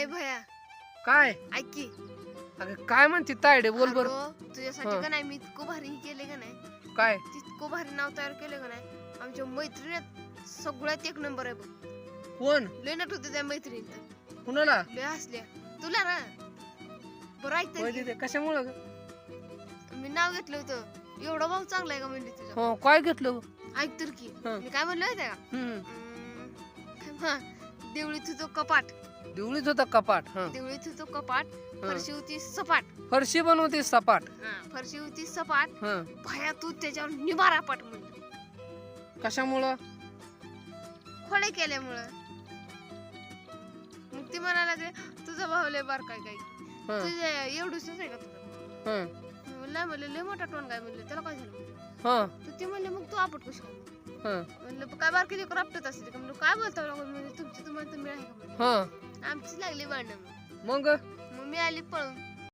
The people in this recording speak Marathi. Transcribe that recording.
ए भया. काय? ऐक की. अगं काय म्हणते तायडे? बोल बर. अगं, तुझ्यासाठी हं. का नाही मी इतकं भारी हे केले का नाही? काय? इतकं भारी नाव तयार केले का नाही? आमच्या मैत्रिणीत सगळ्यात एक नंबर आहे बघ. कोण? लय नट होते त्या मैत्रिणीत कुणाला? लय हसल्या. तुला ना? बरं ऐक तर. होय की. तिथे. कशामुळं ग? मी नाव घेतलं होतं. एवढा भाऊ चांगला आहे का म्हणजे तुझा? हो काय घेतलं? ऐक तर की. हं. मी काय म्हणलं आहे का? हम्म. हम्म, हा, देवळीत होतो कपाट देवळीत होता कपाट हं. देवळीत होतो कपाट. फरशी होती सपाट फरशी बनवते सपाट हा, फरशी होती सपाट हं. भया तू त्याच्यावर निबारा पाट म्हणलं कशामुळं खोडे केल्यामुळं मग ती म्हणायला लागले तुझा भाऊ लय बार काय काय हं. तुझ्या एवढूच आहे का तुझा हं. मी म्हणलं म्हणलं लय मोठा टोन काय म्हणलं त्याला काय झालं म्हणलं. हं. तर ती म्हणले मग तू आपट कशी काय हं. म्हणलं काय बारकी लेकर आपटत असते का म्हणलं काय बोलता लागून म्हणजे तुमची तुम्हाला तर मिळाली का? म्हणलं हं. आमची लागली भांडण. मग? मग मी आली पळून.